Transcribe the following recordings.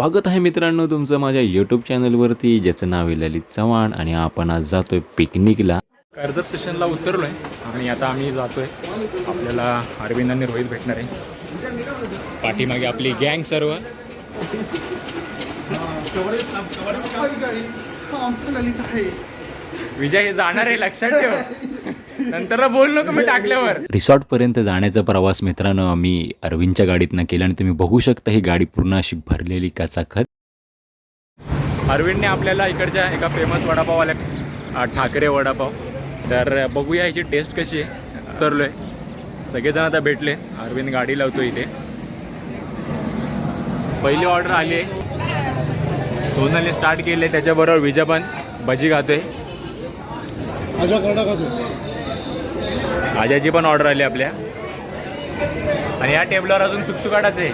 स्वागत आहे मित्रांनो तुमचं माझ्या यूट्यूब चॅनलवरती ज्याचं नाव आहे ललित चव्हाण आणि आपण आज जातोय पिकनिकला. कर्जत स्टेशनला उतरलो आहे आणि आता आम्ही जातोय. आपल्याला अरविंद आणि रोहित भेटणार आहे. पाठीमागे आपली गँग सर्व. विजय हे जाणार आहे लक्षात ठेव. नंतर बोल नको मी टाकल्यावर. रिसॉर्टपर्यंत जाण्याचा प्रवास मित्रांनो आम्ही अरविंदच्या गाडीतनं केला आणि तुम्ही बघू शकता ही गाडी पूर्ण अशी भरलेली कचाखत. अरविंदने आपल्याला इकडच्या एका फेमस वडापाववाल्या अ, ठाकरे वडापाव. तर बघूया याची टेस्ट कशी आहे. उतरलो आहे सगळेजण आता भेटले. अरविंद गाडी लावतो इथे. पहिली ऑर्डर आली आहे. सोनलने स्टार्ट केले. त्याच्याबरोबर विजय पण भजी खातोय. माझ्या आजाची पण ऑर्डर आली आपल्या. आणि या टेबलवर अजून सुकसुकाटाच. आहे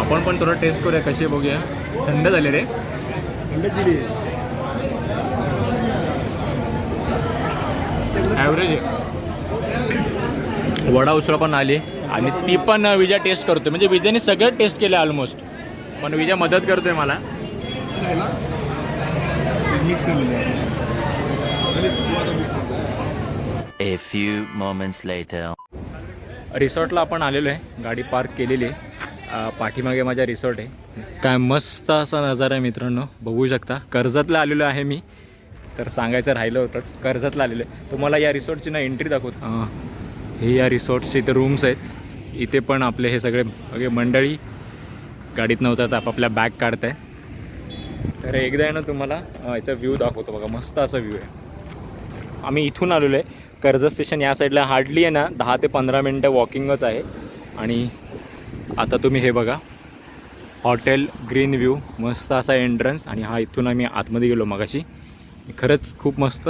आपण पण थोडं टेस्ट करूया कशी बघूया. थंड झाले रे. ॲव्हरेज आहे. वडा उसळ पण आली. आणि ती पण विजय टेस्ट करतोय. म्हणजे विजयने सगळं टेस्ट केलं ऑलमोस्ट पण विजय मदत करतोय मला. Mix A few moments later. रिसॉर्टला आपण आलेलो आहे. गाडी पार्क केलेली आहे. पाठीमागे माझ्या रिसॉर्ट आहे. काय मस्त असा नजारा आहे मित्रांनो. बघू शकता. कर्जतला आलेलो आहे मी. तर सांगायचं राहिलं होतंच. कर्जतला आलेलो आहे. तुम्हाला या रिसॉर्टची ना एंट्री दाखवत. हे. या रिसॉर्टचे इथे रूम्स आहेत. इथे पण आपले हे सगळे सगळे मंडळी गाडीत नव्हतात आपापल्या बॅग काढत आहे तर एकदा आहे ना तुम्हाला याचा व्ह्यू दाखवतो बघा. मस्त असा व्ह्यू आहे. आम्ही इथून आलेलो आहे. कर्जत स्टेशन या साईडला हार्डली आहे ना दहा ते पंधरा मिनटं वॉकिंगच आहे. आणि आता तुम्ही हे बघा हॉटेल ग्रीन व्ह्यू मस्त असा एंट्रन्स आणि हा इथून आम्ही आतमध्ये गेलो मगाशी. खरंच खूप मस्त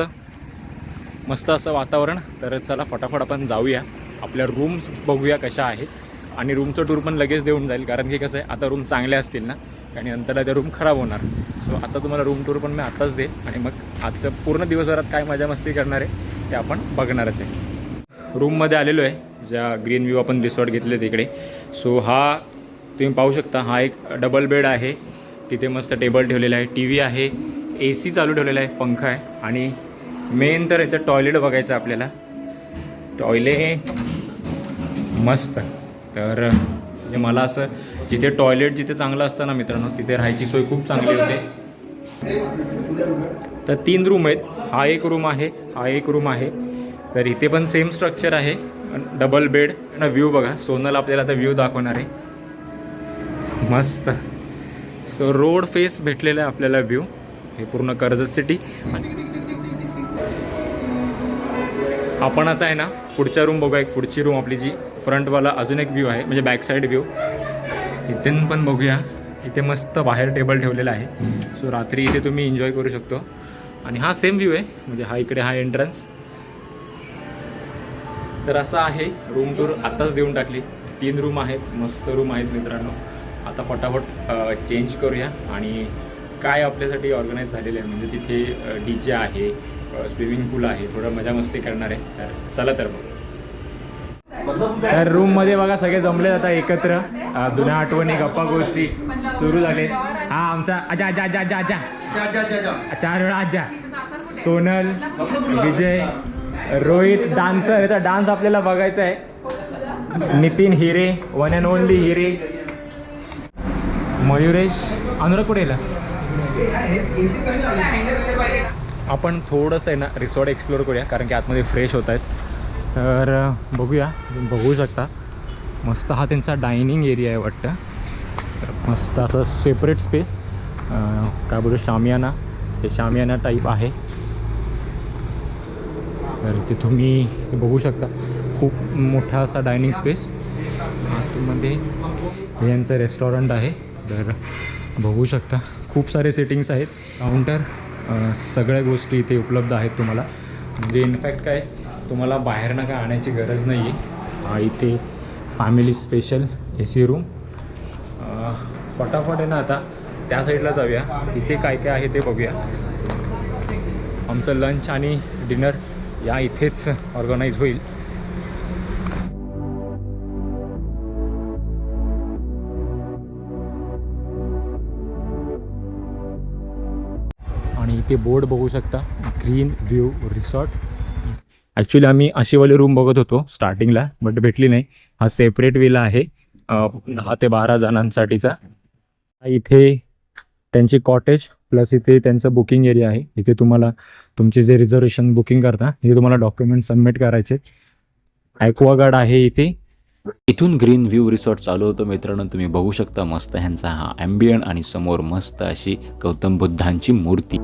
मस्त असं वातावरण. तर चला फटाफट आपण जाऊया. आपल्या रूम्स बघूया कशा आहेत. आणि रूमचं टूर पण लगेच देऊन जाईल कारण की कसं आहे आता रूम चांगले असतील ना आणि नंतरला त्या रूम खराब होणार. सो आता तुम्हाला रूम टूर पण मी आत्ताच दे आणि मग आजचं पूर्ण दिवसभरात काय मजा मस्ती करणार आहे ते आपण बघणारच आहे. रूममध्ये आलेलो आहे. ज्या ग्रीन व्ह्यू आपण रिसॉर्ट घेतले तिकडे सो हा तुम्ही पाहू शकता हा एक डबल बेड आहे. तिथे मस्त टेबल ठेवलेला आहे. टी व्ही आहे. ए सी चालू ठेवलेला आहे. पंखा आहे. आणि मेन तर याचं टॉयलेट बघायचं आहे आपल्याला. टॉयलेट मस्त. तर म्हणजे मला असं जिथे टॉयलेट जिथे चांगलं असतं ना मित्रांनो तिथे राहायची सोय खूप चांगली होते. तर तीन रूम आहेत. हा एक रूम आहे हा एक रूम आहे. तर इथे पण सेम स्ट्रक्चर आहे. डबल बेड आणि व्ह्यू बघा. सोनल आपल्याला आता व्ह्यू दाखवणार आहे. मस्त. सो रोड फेस भेटलेला आहे आपल्याला व्ह्यू हे पूर्ण कर्जत सिटी आपण आता आहे ना पुढच्या रूम बघूया. एक पुढची रूम आपली जी फ्रंटवाला अजून एक व्ह्यू आहे म्हणजे बॅक साईड व्ह्यू इथून पण बघूया. इथे मस्त बाहेर टेबल ठेवलेला आहे. सो रात्री इथे तुम्ही एन्जॉय करू शकतो. आणि हा सेम व्ह्यू आहे. म्हणजे हा इकडे हा एंट्रन्स तर असा आहे रूम टूर आत्ताच देऊन टाकली. तीन रूम आहेत मस्त रूम आहेत मित्रांनो. आता फटाफट चेंज करूया. आणि काय आपल्यासाठी ऑर्गनाईज झालेलं आहे म्हणजे तिथे डी जे आहे स्विमिंग पूल आहे थोडं मजा मस्ती करणार आहे. तर चला तर मग. तर रूममध्ये बघा सगळे जमले आता एकत्र. जुन्या आठवणी गप्पा गोष्टी सुरू झाले. हा आमचा आजा आजा आजा आजा आजा. चार वेळा आजा. सोनल विजय रोहित डान्सर. याचा डान्स आपल्याला बघायचा आहे. Nitin Hire one and only Hire. Mayuresh Anurag कुठे गेला? आपण थोडंसं आहे ना रिसॉर्ट एक्सप्लोअर करूया कारण की आतमध्ये फ्रेश होत आहेत. तर बघूया. बघू शकता. मस्त हा त्यांचा डायनिंग एरिया आहे वाटतं. मस्त असं सेपरेट स्पेस काय बोलू शामियाना. ते शामियाना टाईप आहे. तर ते तुम्ही बघू शकता. खूप मोठा असा डायनिंग स्पेस आतमध्ये हे यांचं रेस्टॉरंट आहे. तर बघू शकता. खूप सारे सेटिंग्स आहेत. काउंटर सगळ्या गोष्टी इथे उपलब्ध आहेत तुम्हाला. म्हणजे इनफॅक्ट काय तुम्हाला बाहेरनं काय आणायची गरज नाही आहे इथे family special A C room फटाफट आहे ना आता त्या साईडला जाऊया. इथे काय काय आहे ते बघूया. आमचं लंच आणि डिनर या इथेच ऑर्गनाईज होईल. आणि इथे बोर्ड बघू शकता. ग्रीन व्ह्यू रिसॉर्ट ॲक्च्युली आम्ही अशीवाली रूम बघत होतो स्टार्टिंगला बट भेटली नाही. हा सेपरेट विला आहे. दहा ते बारा जणांसाठीचा. इथे त्यांची कॉटेज प्लस इथे त्यांचं बुकिंग एरिया आहे. इथे तुम्हाला तुमचे जे रिझर्वेशन बुकिंग करता इथे तुम्हाला डॉक्युमेंट सबमिट करायचे. ॲक्वागार्ड आहे इथे. इथून ग्रीन व्ह्यू रिसॉर्ट चालू होतं मित्रांनो. तुम्ही बघू शकता मस्त ह्यांचा हा ॲम्बियन आणि समोर मस्त अशी गौतम बुद्धांची मूर्ती.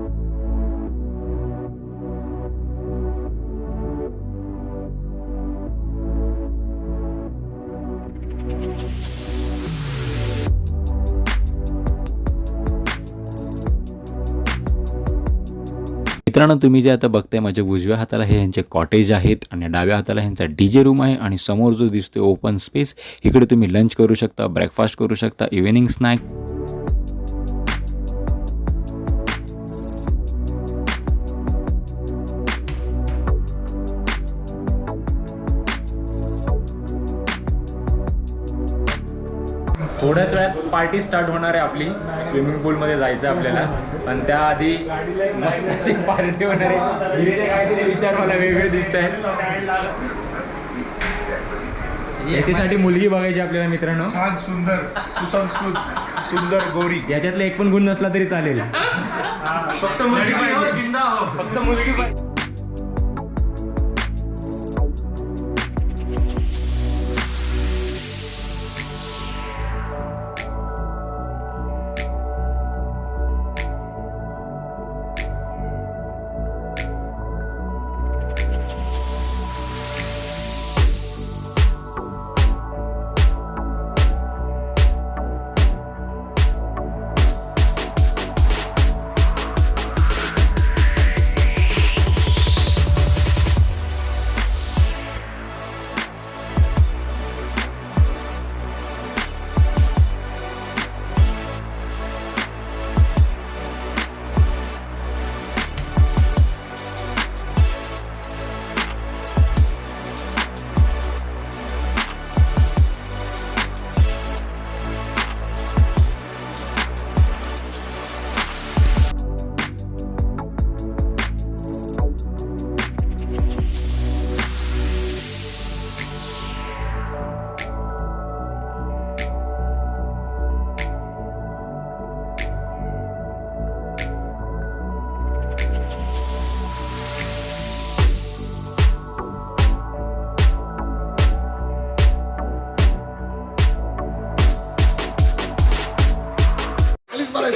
मित्रांनो तुम्ही जे आता बघताय माझ्या उजव्या हाताला हे यांचे कॉटेज आहेत आणि डाव्या हाताला ह्यांचा डी जे रूम आहे आणि समोर जो दिसतोय ओपन स्पेस इकडे तुम्ही लंच करू शकता ब्रेकफास्ट करू शकता इव्हिनिंग स्नॅक थोड्याच वेळात पार्टी स्टार्ट होणार आहे आपली. स्विमिंग पूलमध्ये जायचं आहे आपल्याला. पण त्याआधी मस्त पार्टी होणार आहे. हिरेचे काहीतरी विचार मला वेगळे दिसत आहेत याच्यासाठी मुलगी बघायची आपल्याला मित्रांनो. छान सुंदर सुसंस्कृत सुंदर गोरी. याच्यातला एक पण गुण नसला तरी चालेल. फक्त मुलगी पाहिजे. फक्त मुलगी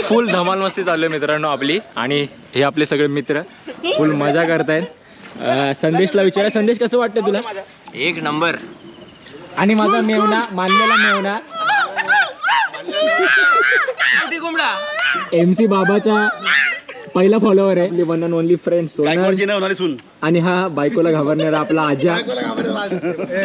फुल धमाल मस्ती चालू आहे मित्रांनो आपली. आणि हे आपले सगळे मित्र फुल मजा करतायत. संदेशला विचारा. संदेश कसं वाटतं तुला? एक नंबर. आणि माझा मेवना मानलेला मेवना एम सी बाबाचा पहिला फॉलोअर आहे. One and only friend Sonal. आणि हा बायकोला घाबरणारा आपला आजा.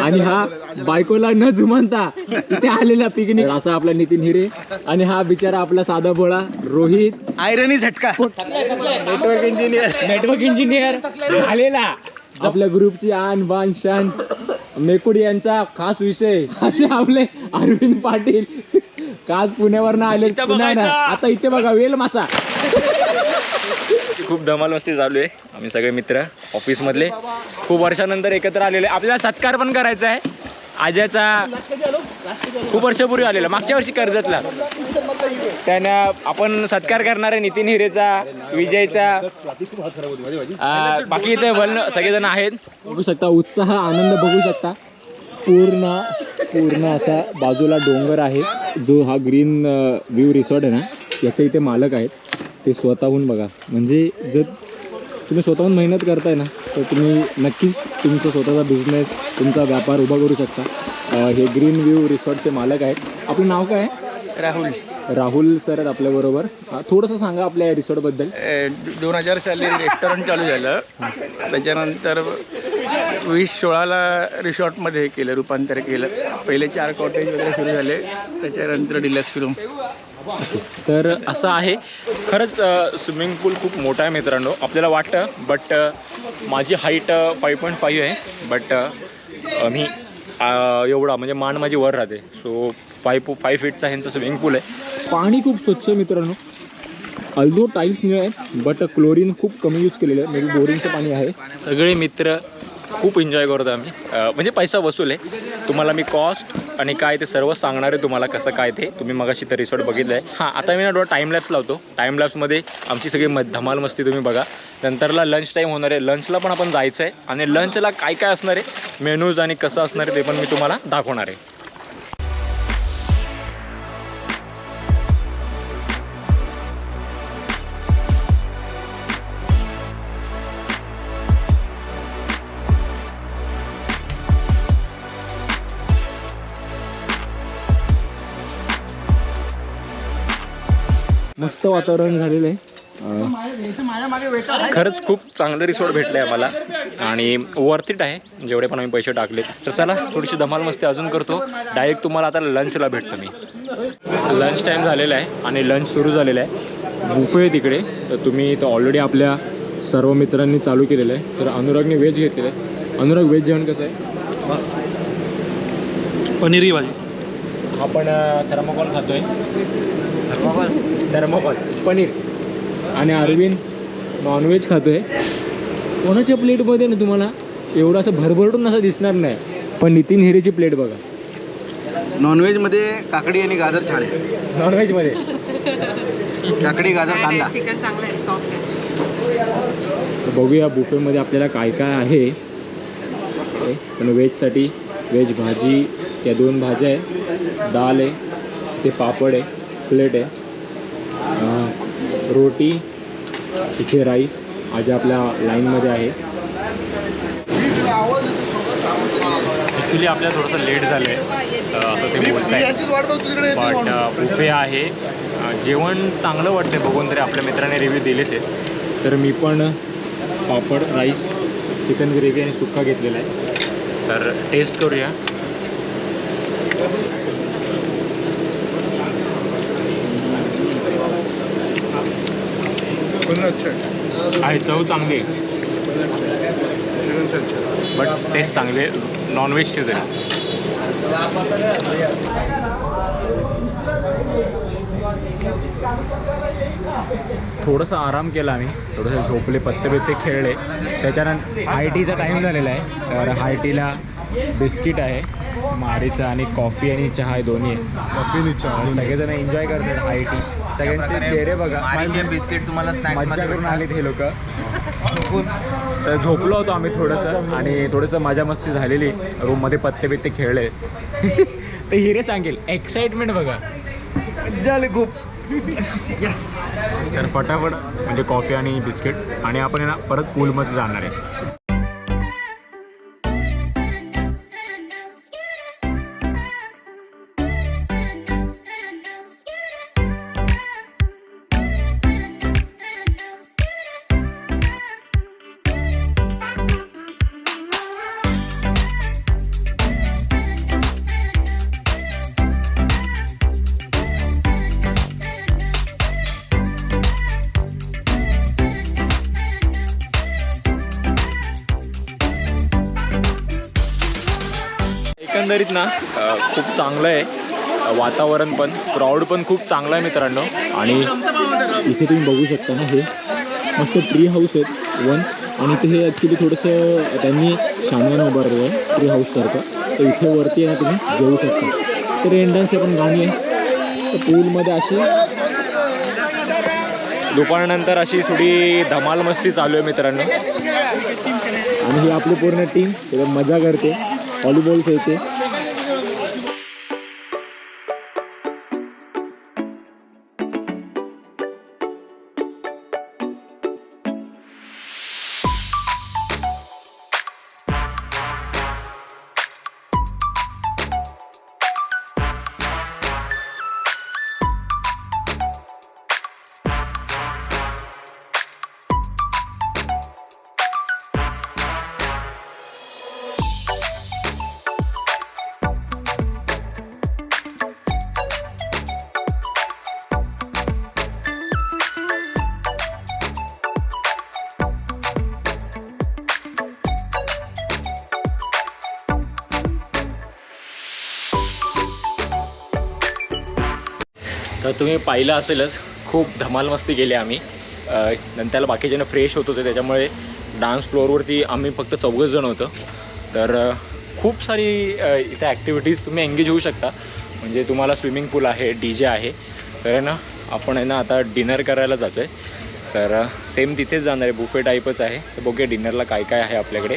आणि हा बायकोला न जुमानता इथे आलेला पिकनिक. असा आपला नितीन हिरे. आणि हा बिचारा आपला साधा भोळा रोहित. आयरनी झटका. नेटवर्क इंजिनियर नेटवर्क इंजिनियर आलेला. आपल्या ग्रुपची आन बान शान. मेकुडी यांचा खास विषय. असे आपले अरविंद पाटील. खास पुण्यावरनं आले. पुण्याला आता इथे बघा वेल मासा. खूप धमाल मस्ती चालू आहे. आम्ही सगळे मित्र ऑफिसमधले. खूप वर्षानंतर एकत्र आलेले आपल्याला सत्कार पण करायचा आहे. आज्याचा खूप वर्षापूर्वी आलेला. मागच्या वर्षी कर्जतला. त्यानं आपण सत्कार करणार आहे नितीन हिरेचा विजयचा बाकी इथे वलन सगळेजण आहेत. बघू शकता उत्साह आनंद बघू शकता. पूर्ण पूर्ण असा बाजूला डोंगर आहे. जो हा ग्रीन व्ह्यू रिसॉर्ट आहे ना याचे इथे मालक आहेत. ते स्वतःहून बघा. म्हणजे जर तुम्ही स्वतःहून मेहनत करताय ना तर तुम्ही नक्कीच तुमचा स्वतःचा बिझनेस तुमचा व्यापार उभा करू शकता. हे ग्रीन व्ह्यू रिसॉर्टचे मालक आहेत. आपलं नाव काय आहे? राहुल. राहुल सर आहेत आपल्याबरोबर थोडंसं सांगा आपल्या या रिसॉर्टबद्दल दोन हजार साली रेस्टॉरंट चालू झालं. त्याच्यानंतर वीस सोळाला रिसॉर्टमध्ये हे केलं रूपांतर केलं. पहिले चार कॉटेज वगैरे सुरू झाले त्याच्यानंतर डिलक्स रूम तर असं आहे. खरंच स्विमिंग पूल खूप मोठा आहे मित्रांनो. आपल्याला वाटतं बट माझी हाईट फाईव्ह पॉईंट फाईव्ह आहे. बट मी एवढा म्हणजे मान माझी वर राहते. सो फाईव्ह फाईव्ह फीटचा ह्यांचा स्विमिंग पूल आहे. पाणी खूप स्वच्छ आहे मित्रांनो. अल्दो टाईल्स निळ आहेत बट क्लोरीन खूप कमी यूज केलेलं आहे. मे बी बोरिंगचं पाणी आहे. सगळे मित्र खूप एन्जॉय करतो आम्ही. म्हणजे पैसा वसूल आहे. तुम्हाला मी कॉस्ट आणि काय ते सर्व सांगणार आहे तुम्हाला कसं काय ते. तुम्ही मगाशी तर रिसॉर्ट बघितलं आहे हां आता मी ना थोडा टाईम लॅप्स लावतो. टाईम लॅप्समध्ये आमची सगळी म धमाल मस्ती तुम्ही बघा. नंतरला लंच टाईम होणार आहे. लंचला पण आपण जायचं आहे आणि लंचला काय काय असणार आहे? मेनूज आणि कसं असणार आहे ते पण मी तुम्हाला दाखवणार आहे. मस्त वातावरण झालेलं आहे. खरंच खूप चांगलं रिसॉर्ट भेटलं आहे आम्हाला. आणि वर्थ इट आहे. जेवढे पण आम्ही पैसे टाकले तर चला थोडीशी धमाल मस्ती अजून करतो. डायरेक्ट तुम्हाला आता लंचला भेटतो मी. लंच टाईम झालेला आहे आणि लंच सुरू झालेलं आहे. बुफे आहे तिकडे. तर तुम्ही इथं ऑलरेडी आपल्या सर्व मित्रांनी चालू केलेलं आहे. तर अनुरागने व्हेज घेतलेलं आहे. अनुराग व्हेज जेवण कसं आहे? पनीरी भाजी. आपण थर्माकॉल खातोय. थर्माकॉल थर्माकॉल पनीर. आणि अरविंद नॉनव्हेज खातोय. कोणाच्या प्लेटमध्ये ना तुम्हाला एवढं असं भरभरून असं दिसणार नाही. पण नितीन हिरेची प्लेट बघा. नॉनव्हेजमध्ये काकडी आणि गाजर छान आहे. नॉनव्हेजमध्ये काकडी गाजर कांदा. चिकन चांगलं आहे सॉफ्ट आहे. तर बघूया बुफेमध्ये आपल्याला काय काय आहे. पण व्हेजसाठी व्हेज भाजी या दोन भाज्या आहे दाल आहे ते पापड आहे. प्लेट आहे. अं, रोटी इथे राईस आज आपल्या लाईनमध्ये आहे. ॲक्च्युली आपल्याला थोडंसं लेट झालं आहे असं ते बोलत आहे बट बुफे आहे. जेवण चांगलं वाटतं बघून तरी आपल्या मित्राने रिव्ह्यू दिलेच आहेत. तर मी पण पापड राईस चिकन ग्रेव्ही आणि सुक्का घेतलेला आहे. तर टेस्ट करूया. आहे चव चांगली. आहे बट टेस्ट चांगले नॉनव्हेजची तरी. थोडंसं आराम केला आम्ही. थोडंसं झोपले पत्ते बित्ते खेळले त्याच्यानंतर हाय टीचा टाईम झालेला आहे. तर हाय टीला बिस्किट आहे मारीचं आणि कॉफी आणि चहा दोन्ही आहे. कॉफी चहा. सगळेजण एन्जॉय करतात हाय टी सगळ्यांचे चेहरे बघा. बिस्किट तुम्हाला मज्जा करून आलेत हे लोक. तर झोपलो होतो आम्ही थोडंसं आणि थोडंसं मजा मस्ती झालेली. रूममध्ये पत्ते बित्ते खेळले. ते हिरे सांगेल एक्साइटमेंट बघा. झाले खूप. तर फटाफट म्हणजे कॉफी आणि बिस्किट. आणि आपण आहे ना परत पूलमध्ये जाणार आहे. एकंदरीत ना खूप चांगलं आहे वातावरण पण क्राऊड पण खूप चांगलं आहे मित्रांनो आणि इथे तुम्ही बघू शकता ना हे मस्त ट्री हाऊस आहेत वन आणि इथे हे ॲक्च्युली थोडंसं त्यांनी शामियाना उभारलेलं आहे ट्री हाऊससारखं तर इथे वरती आहे ना तुम्ही जेवू शकता तर एंडन्स पण गाणी आहे तर पूलमध्ये अशी दुपारनंतर अशी थोडी धमाल मस्ती चालू आहे मित्रांनो आणि ही आपली पूर्ण टीम मजा करते व्हॉलीबॉल खेळते तर तुम्ही पाहिलं असेलच खूप धमाल मस्ती केली आम्ही. नंतर बाकीच्यानं फ्रेश होत होते त्याच्यामुळे डान्स फ्लोअरवरती आम्ही फक्त चौघच जण होतो. तर खूप सारी इथे ॲक्टिव्हिटीज तुम्ही एंगेज होऊ शकता. म्हणजे तुम्हाला स्विमिंग पूल आहे डी जे आहे. तर आहे ना आपण आहे ना आता डिनर करायला जातो आहे तर सेम तिथेच जाणार आहे बुफे टाईपच आहे. तर बघूया डिनरला काय काय आहे आपल्याकडे.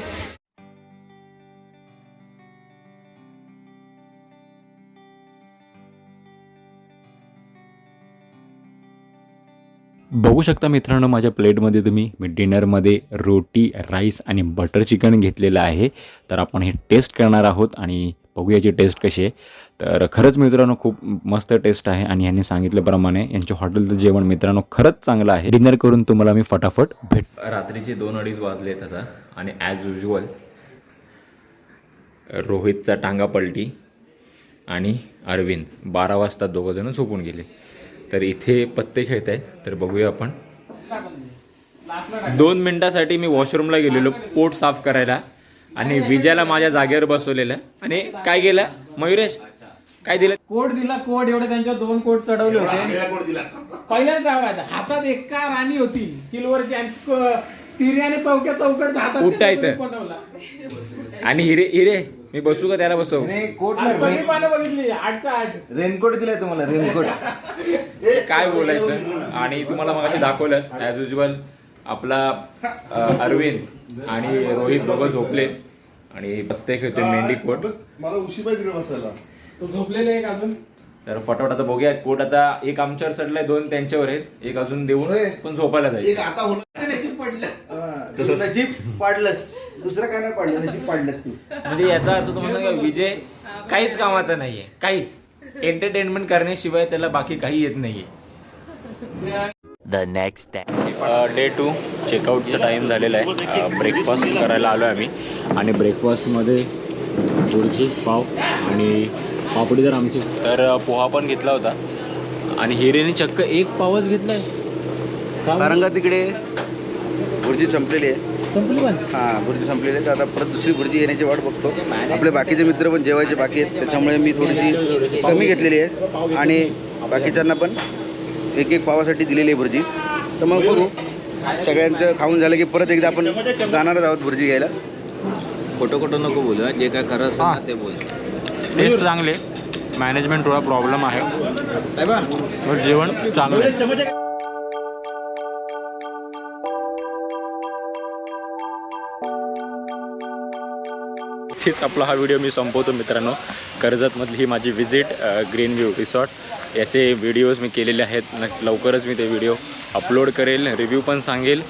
बघू शकता मित्रांनो माझ्या प्लेटमध्ये तुम्ही मी डिनरमध्ये रोटी राईस आणि बटर चिकन घेतलेलं आहे. तर आपण हे टेस्ट करणार आहोत आणि बघूया याची टेस्ट कशी आहे. तर खरंच मित्रांनो खूप मस्त टेस्ट आहे आणि यांनी सांगितल्याप्रमाणे यांच्या हॉटेलचं जेवण मित्रांनो खरंच चांगलं आहे. डिनर करून तुम्हाला मी फटाफट भेट रात्रीचे दोन अडीच वाजले आता आणि ॲज युजल रोहितचा टांगा पलटी आणि अरविंद बारा वाजता दोघंजणं झोपून गेले. तर इथे पत्ते खेळत आहेत तर बघूया आपण. दोन मिनिटासाठी मी वॉशरूमला गेलेलो पोट साफ करायला. आणि विजयाला माझ्या जागेवर बसवलेलं. आणि काय केलं मयुरेश काय दिलं? कोट दिला कोट. एवढे त्यांच्यावर दोन कोट चढवले होते. पहिल्याच हातात एका राणी होती किलवरची आणि तिर्याने चौक्या चौकट हातात उठायचं. बनवला. आणि हिरे हिरे मी बसू का त्याला बसव? कोट आज सगळी पानं बघितली आठच्या आठ. रेनकोट दिलाय तुम्हाला रेनकोट. काय बोलायचं? आणि तुम्हाला मगाशी दाखवलं ॲज युजल आपला अ, अरविंद आणि रोहित दोघं झोपले. आणि प्रत्येक होते मेंढी कोट मला उशी पाहिजे बसायला. तो झोपलेले एक अजून. तर फटाफट आता बघूया. कोट आता एक आमच्यावर चढलाय दोन त्यांच्यावर आहेत. एक अजून देऊन पण झोपायला जाईल. आता होणार. नशीब पाडलंस. दुसरं काय नाही पाडलं नशीब पाडलंस तू. म्हणजे याचा अर्थ तुम्हाला सांगा विजय काहीच कामाचा नाहीये. काहीच. एंटरटेनमेंट करण्याशिवाय त्याला बाकी काही येत नाहीये. The next day. Day two चेकआउटचा time झालेला आहे. ब्रेकफास्ट करायला आलो आहे आम्ही. आणि ब्रेकफास्टमध्ये बुर्जी पाव आणि पापडी तर आमची. तर अ, पोहा पण घेतला होता. आणि हिरेने चक्क एक पावच घेतलाय. का कारण का तिकडे? भुर्जी संपलेली आहे. संपली पण? हा भुर्जी संपलेली आहे. तर आता परत दुसरी भुर्जी येण्याची वाट बघतो. आपले बाकीचे मित्र पण जेवायचे बाकी आहेत. त्याच्यामुळे मी थोडीशी कमी घेतलेली आहे. आणि बाकीच्यांना पण एक एक पावासाठी दिलेली आहे भुर्जी तर मग बघू. सगळ्यांचं खाऊन झालं की परत एकदा आपण जाणारच आहोत भुर्जी घ्यायला. खोटं खोटं नको बोलू जे काय खरं असेल ना ते बोल. टेस्ट चांगले मॅनेजमेंट थोडा प्रॉब्लेम आहे. पण जेवण चांगलं आहे. इथेच आपला हा व्हिडिओ मी संपवतो मित्रांनो. कर्जतमधली ही माझी व्हिजिट ग्रीन व्ह्यू रिसॉर्ट याचे व्हिडिओज मी केलेले आहेत. लवकरच मी ते व्हिडिओ अपलोड करेल रिव्ह्यू पण सांगेल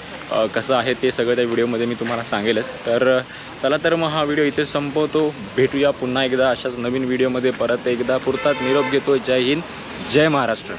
कसं आहे ते सगळं त्या व्हिडिओमध्ये मी तुम्हाला सांगेलच. तर चला तर मग हा व्हिडिओ इथेच संपवतो. भेटूया पुन्हा एकदा अशाच नवीन व्हिडिओमध्ये परत एकदा पुरतात निरोप घेतो जय हिंद. जय महाराष्ट्र.